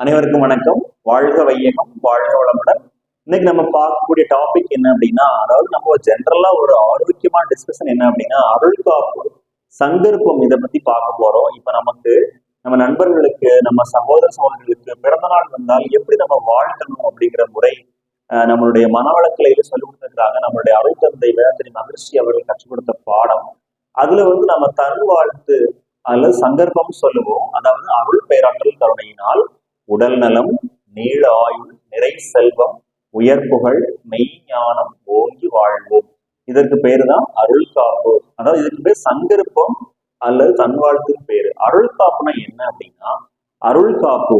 அனைவருக்கும் வணக்கம். வாழ்க வையகம் வாழ்க வளமுடன். இன்னைக்கு நம்ம பார்க்கக்கூடிய டாபிக் என்ன அப்படின்னா அதாவது நம்ம ஜென்ரலா ஒரு ஆரோக்கியமான டிஸ்கஷன் என்ன அப்படின்னா அருள் காப்பு சங்கற்பம் இதை பத்தி பார்க்க போறோம். இப்ப நமக்கு நம்ம நண்பர்களுக்கு நம்ம சகோதர சகோதரிகளுக்கு பிறந்த நாள் வந்தால் எப்படி நம்ம வாழ்த்தணும் அப்படிங்கிற முறை நம்மளுடைய மனவளக்கலையில சொல்லி கொடுத்துருக்காங்க நம்மளுடைய அருள் தந்தை வேதத்திரி மகிழ்ச்சி அவர்கள் கற்றுக் கொடுத்த பாடம். அதுல வந்து நம்ம தன் வாழ்த்து அல்லது சங்கர்ப்பம் சொல்லுவோம். அதாவது அருள் பேராற்றல் கருணையினால் உடல் நலம் நீள ஆயுள் நிறை செல்வம் உயர் புகழ் மெய்ஞானம் ஓங்கி வாழ்வோம். இதற்கு பேரு தான் அருள் காப்பு. அதாவது இதுக்கு பேர் சங்கருப்பம் அல்லது தன்வாழ்த்துக்கு பேரு. அருள் காப்புனா என்ன அப்படின்னா அருள் காப்பு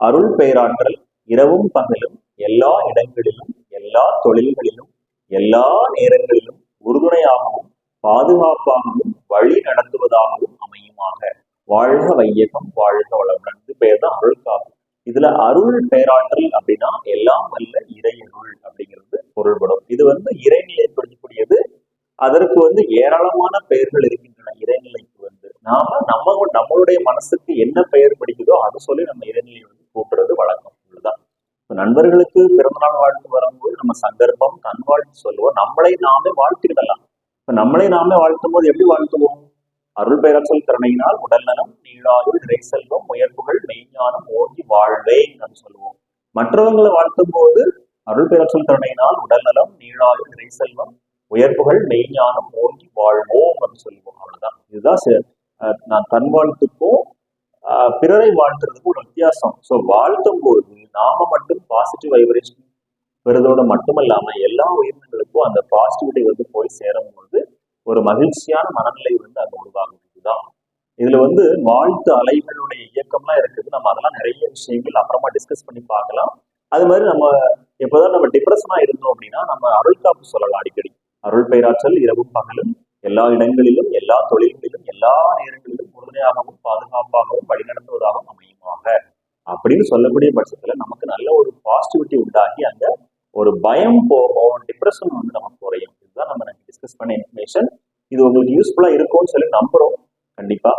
அருள் பெயராற்றல் இரவும் பகலும் எல்லா இடங்களிலும் எல்லா தொழில்களிலும் எல்லா நேரங்களிலும் உறுதுணையாகவும் பாதுகாப்பாகவும் வழி நடத்துவதாகவும் அமையுமாக. வாழ்க வையகம் வாழ்க வளமுடன் இது பேர் தான் அருள் காப்பு. இதுல அருள் பேராற்றல் அப்படின்னா எல்லாம் வல்ல இறையருள் அப்படிங்கிறது பொருள்படும். இது வந்து இறைநிலை இறைநிலைப்படுத்தக்கூடியது அதற்கு வந்து ஏராளமான பெயர்கள் இருக்கின்றன இறைநிலைக்கு வந்து. நாம நம்ம நம்மளுடைய மனசுக்கு என்ன பெயர் பிடிக்குதோ அதை சொல்லி நம்ம இறைநிலை வந்து கூப்பிடுறது வழக்கம். இதுதான் நண்பர்களுக்கு பிறந்தநாள் வாழ்த்து வரும்போது நம்ம சந்தர்ப்பம் தன் வாழ்த்து சொல்லுவோம். நம்மளை நாமே வாழ்த்துக்கிடலாம். இப்ப நம்மளை நாமே வாழ்த்தும் போது எப்படி வாழ்த்துவோம்? அருள் பேரச்சல் கருணையினால் உடல் நலம் நீளாயுள் நிறை செல்வம் உயர்ப்புகள் மெய்ஞானம் ஓங்கி வாழ்வேன் என்று சொல்லுவோம். மற்றவங்களை வாழ்த்தும் போது அருள் பேரச்சல் கருணையினால் உடல் நலம் நீளாயுள் நிறை செல்வம் உயர்ப்புகள் மெய்ஞானம் ஓங்கி வாழ்வோம் என்று சொல்லுவோம். அவ்வளவுதான். இதுதான் அஹ் நான் தன் வாழ்த்துக்கும் பிறரை வாழ்த்துறதுக்கும் ஒரு வித்தியாசம். ஸோ வாழ்த்தும் போது நாம மட்டும் பாசிட்டிவ் வைப்ரேஷன் பெறுவதோடு மட்டுமல்லாம எல்லா உயிரினங்களுக்கும் அந்த பாசிட்டிவிட்டி வந்து போய் சேரணும். ஒரு மகிழ்ச்சியான மனநிலை வந்து அங்க உருவாகும் இதுதான். இதுல வந்து வாழ்த்து அலைகளுடைய இயக்கம்லாம் இருக்குது. நம்ம அதெல்லாம் நிறைய விஷயங்கள் அப்புறமா டிஸ்கஸ் பண்ணி பார்க்கலாம். அது மாதிரி நம்ம எப்போதான் நம்ம டிப்ரெஷனா இருந்தோம் அப்படின்னா நம்ம அருள் காப்பு சொல்லலாம் அடிக்கடி. அருள் பெயராற்றல் இரவும் பகலும் எல்லா இடங்களிலும் எல்லா தொழில்களிலும் எல்லா நேரங்களிலும் உறுதுணையாகவும் பாதுகாப்பாகவும் வழிநடத்துவதாகவும் அமையுமாக. அப்படின்னு சொல்லக்கூடிய பட்சத்துல நமக்கு நல்ல ஒரு பாசிட்டிவிட்டி உண்டாகி அங்க ஒரு பயம் போகும் டிப்ரெஷன் வந்து நமக்கு குறையும். இதுதான் நம்ம டிஸ்கஸ் பண்ண இன்ஃபர்மேஷன் இது உங்களுக்கு யூஸ்ஃபுல்லாக இருக்கும்னு சொல்லி நம்புறோம். கண்டிப்பா.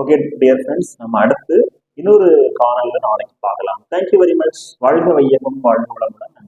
ஓகே டியர் ஃப்ரெண்ட்ஸ் நம்ம அடுத்து இன்னொரு காணொலியில நாளைக்கு பார்க்கலாம். தேங்க்யூ வெரி மச் வாழ்க வையகம் வாழ்க வளமுடன்.